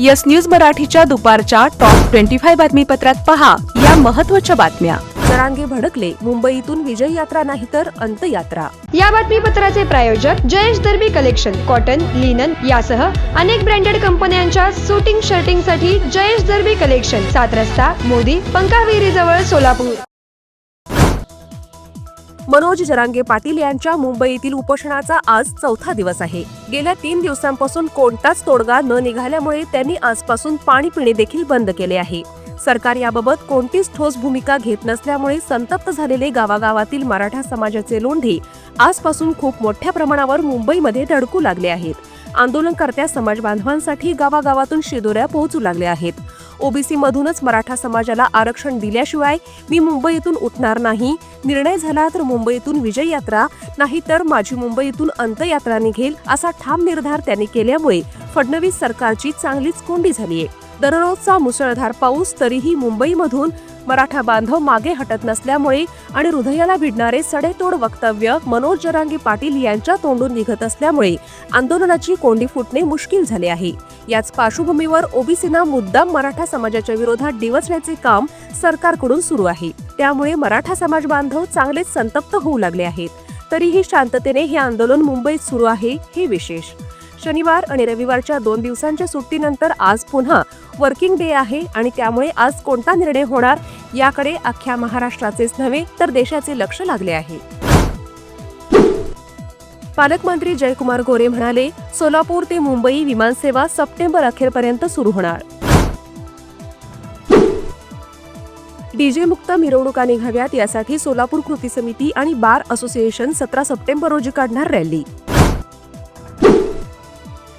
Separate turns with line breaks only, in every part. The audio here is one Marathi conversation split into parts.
यस न्यूज मराठीच्या दुपारच्या टॉप ट्वेंटी फाय बातमीपत्रात पहा या महत्त्वाच्या बातम्या. जरांगे भडकले मुंबईतून विजय यात्रा नाही तर अंतयात्रा
या बातमीपत्राचे प्रायोजक Jayesh Darbi collection cotton linen यासह अनेक ब्रँडेड कंपन्यांच्या सुटिंग शर्टिंगसाठी जयेश दर्बी कलेक्शन सात रस्ता मोदी पंकाविरी जवळ सोलापूर.
मनोज जरांगे पाटील यांच्या मुंबईतील उपोषणाचा आज चौथा दिवस आहे. गेल्या तीन दिवसांपासून कोणताच तोडगा न निघाल्यामुळे त्यांनी आजपासून पाणी पिणे देखील बंद केले आहे. सरकार याबाबत कोणतीच ठोस भूमिका घेत नसल्यामुळे संतप्त झालेले गावागावातील मराठा समाजाचे लोंढे आजपासून खूप मोठ्या प्रमाणावर मुंबईमध्ये धडकू लागले आहेत. आंदोलनकर्त्या समाज बांधवांसाठी गावागावातून शिदोऱ्या पोहोचू लागल्या आहेत. ओबीसी मधूनच मराठा समाजाला आरक्षण दिल्याशिवाय मी मुंबईतून उठणार नाही. निर्णय झाला तर मुंबईतून विजय यात्रा नाही तर माझी मुंबईतून अंतयात्रा निघेल असा ठाम निर्धार त्यांनी केल्यामुळे फडणवीस सरकारची चांगलीच कोंडी झालीय. दररोजचा मुसळधार पाऊस तरीही मुंबईमधून मराठा बांधव मागे हटत नसल्यामुळे आणि हृदयाला भिडणारे सडेतोड वक्तव्य मनोज जरांगी पाटील यांच्या तोंडून निघत असल्यामुळे आंदोलनाची कोंडी फुटणे मुश्किल झाले आहे. याच पार्श्वभूमीवर ओबीसीना मुद्दाम मराठा समाजाच्या विरोधात डिवचण्याचे काम सरकारकडून सुरू आहे. त्यामुळे मराठा समाज बांधव चांगलेच संतप्त होऊ लागले आहेत. तरीही शांततेने हे आंदोलन मुंबईत सुरू आहे हे विशेष. शनिवार आणि रविवारच्या दोन दिवसांच्या सुट्टीनंतर आज पुन्हा वर्किंग डे आहे आणि त्यामुळे आज कोणता निर्णय होणार याकडे अख्ख्या महाराष्ट्राचेच नव्हे तर देशाचे लक्ष लागले आहे. पालकमंत्री जयकुमार गोरे म्हणाले सोलापूर ते मुंबई विमानसेवा सप्टेंबर अखेरपर्यंत सुरू होणार. डीजे मुक्त मिरवणुका निघाव्यात यासाठी सोलापूर कृती समिती आणि बार असोसिएशन सतरा सप्टेंबर रोजी काढणार रॅली.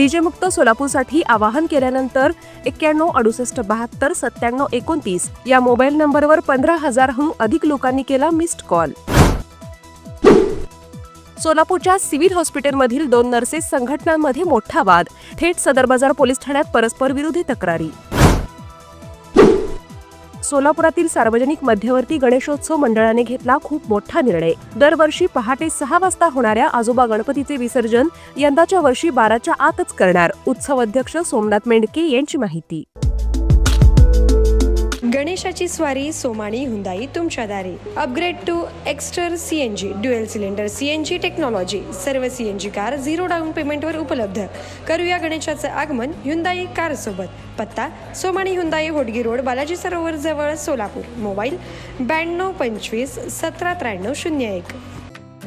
डीजेमुक्त सोलापूरसाठी आवाहन केल्यानंतर एक्क्याण्णव अडुसष्ट बहात्तर सत्त्याण्णव एकोणतीस या मोबाईल नंबरवर पंधरा हजारहून अधिक लोकांनी केला मिस्ड कॉल सोलापूरच्या सिव्हिल हॉस्पिटलमधील दोन नर्सेस संघटनांमध्ये मोठा वाद. थेट सदर बाजार पोलीस ठाण्यात परस्पर विरोधी तक्रारी. सोलापुरातील सार्वजनिक मध्यवर्ती गणेशोत्सव मंडळाने घेतला खूप मोठा निर्णय. दरवर्षी पहाटे सहा वाजता होणाऱ्या आजोबा गणपतीचे विसर्जन यंदाच्या वर्षी बाराच्या आतच करणार उत्सव अध्यक्ष सोमनाथ मेंढके यांची माहिती.
गणेशाची स्वारी सोमाणी हुंदाई तुमच्या दारी. Upgrade to Exter CNG dual cylinder CNG technology सर्व सीएनजी कार झिरो डाऊन पेमेंटवर उपलब्ध. करूया गणेशाचं आगमन हुंदाई कार सोबत. पत्ता सोमाणी हुंदाई होडगी रोड बालाजी सरोवर जवळ सोलापूर. मोबाईल ब्याण्णव पंचवीस सतरा त्र्याण्णव शून्य एक.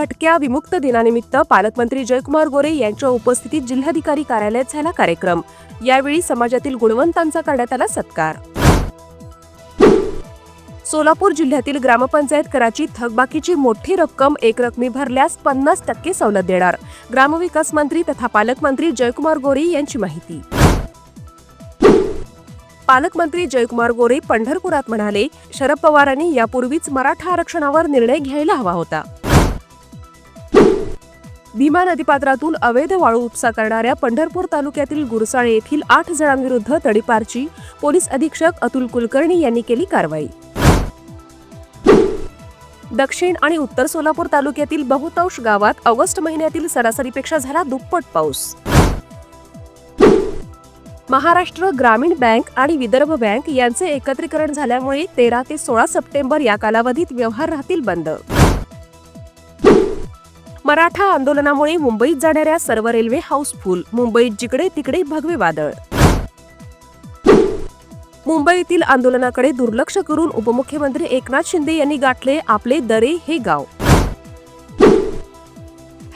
भटक्या विमुक्त दिनानिमित्त पालकमंत्री जयकुमार गोरे यांच्या उपस्थितीत जिल्हाधिकारी कार्यालयात झाला कार्यक्रम. यावेळी समाजातील गुणवंतांचा करण्यात आला सत्कार. सोलापूर जिल्ह्यातील ग्रामपंचायत कराची थकबाकीची मोठी रक्कम एक रकमी भरल्यास पन्नास टक्के सवलत देणार. ग्रामविकास मंत्री तथा पालकमंत्री जयकुमार गोरे यांची माहिती. पालकमंत्री जयकुमार गोरे पंढरपुरात म्हणाले शरद पवारांनी यापूर्वीच मराठा आरक्षणावर निर्णय घ्यायला हवा होता. भीमा नदीपात्रातून अवैध वाळू उपसा करणाऱ्या पंढरपूर तालुक्यातील गुरसाळे येथील आठ जणांविरुद्ध तडीपारची पोलीस अधीक्षक अतुल कुलकर्णी यांनी केली कारवाई. दक्षिण आणि उत्तर सोलापूर तालुक्यातील बहुतांश गावात ऑगस्ट महिन्यातील सरासरीपेक्षा झाला दुप्पट पाऊस. महाराष्ट्र ग्रामीण बँक आणि विदर्भ बँक यांचे एकत्रीकरण झाल्यामुळे तेरा ते सोळा सप्टेंबर या कालावधीत व्यवहार राहतील बंद. मराठा आंदोलनामुळे मुंबईत जाणाऱ्या सर्व रेल्वे हाऊसफुल मुंबईत जिकडे तिकडे भगवे वादळ. मुंबईतील आंदोलनाकडे दुर्लक्ष करून उपमुख्यमंत्री एकनाथ शिंदे यांनी गाठले आपले दरे हे गाव.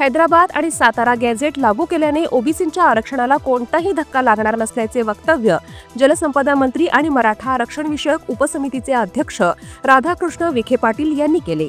हैदराबाद आणि सातारा गॅझेट लागू केल्याने ओबीसींच्या आरक्षणाला कोणताही धक्का लागणार नसल्याचे वक्तव्य जलसंपदा मंत्री आणि मराठा आरक्षण विषयक उपसमितीचे अध्यक्ष राधाकृष्ण विखे पाटील यांनी केले.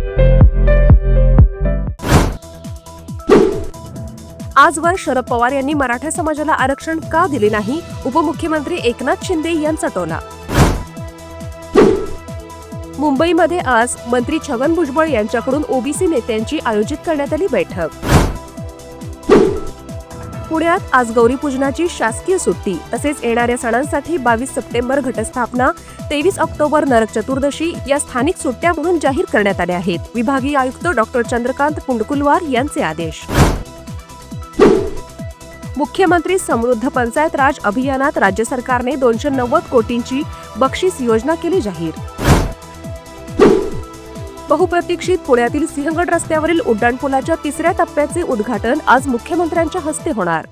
आजवर शरद पवार यांनी मराठा समाजाला आरक्षण का दिले नाही? उपमुख्यमंत्री एकनाथ शिंदे यांचा टोला. मुंबईमध्ये आज मंत्री छगन भुजबळ यांच्याकडून ओबीसी नेत्यांची आयोजित करण्यात आली बैठक. पुण्यात आज गौरीपूजनाची शासकीय सुट्टी. तसेच येणाऱ्या सणांसाठी बावीस सप्टेंबर घटस्थापना तेवीस ऑक्टोबर नरक चतुर्दशी या स्थानिक सुट्ट्या म्हणून जाहीर करण्यात आल्या आहेत. विभागीय आयुक्त डॉक्टर चंद्रकांत पुंडकुलवार यांचे आदेश. मुख्यमंत्री समृद्ध पंचायत राज अभियानात राज्य सरकारने दोनशे नव्वद कोटींची बक्षीस योजना केली जाहीर. बहुप्रतीक्षित पुण्यातील सिंहगड रस्त्यावरील उड्डाणपुलाच्या तिसऱ्या टप्प्याचे उद्घाटन आज मुख्यमंत्र्यांच्या हस्ते होणार.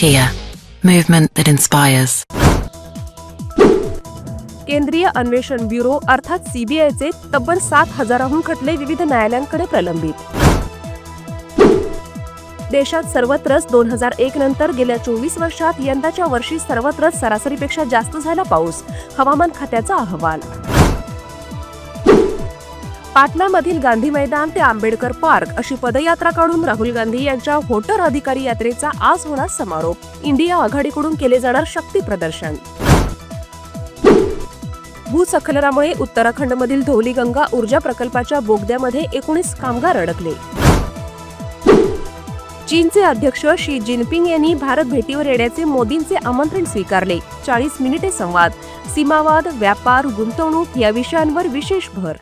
Kia, movement that inspires.
केंद्रीय अन्वेषण ब्युरो अर्थात सीबीआयचे तब्बल सात हजाराहून खटले विविध न्यायालयांकडे प्रलंबित. देशात सर्वत्रच दोन हजार एक नंतर गेल्या चोवीस वर्षात यंदाच्या वर्षी सर्वत्रच सरासरीपेक्षा जास्त झाला पाऊस हवामान खात्याचा अहवाल. पाटणामधील गांधी मैदान ते आंबेडकर पार्क अशी पदयात्रा काढून राहुल गांधी यांच्या व्होटर अधिकारी यात्रेचा आज होणार समारोप. इंडिया आघाडीकडून केले जाणार शक्ती प्रदर्शन. भूसखलनामुळे उत्तराखंडमधील धौलीगंगा ऊर्जा प्रकल्पाच्या बोगद्यामध्ये एकोणीस कामगार अडकले. चीनचे अध्यक्ष शी जिनपिंग यांनी भारत भेटीवर येण्याचे मोदींचे आमंत्रण स्वीकारले. चाळीस मिनिटे संवाद. सीमावाद व्यापार गुंतवणूक या विषयांवर विशेष भर.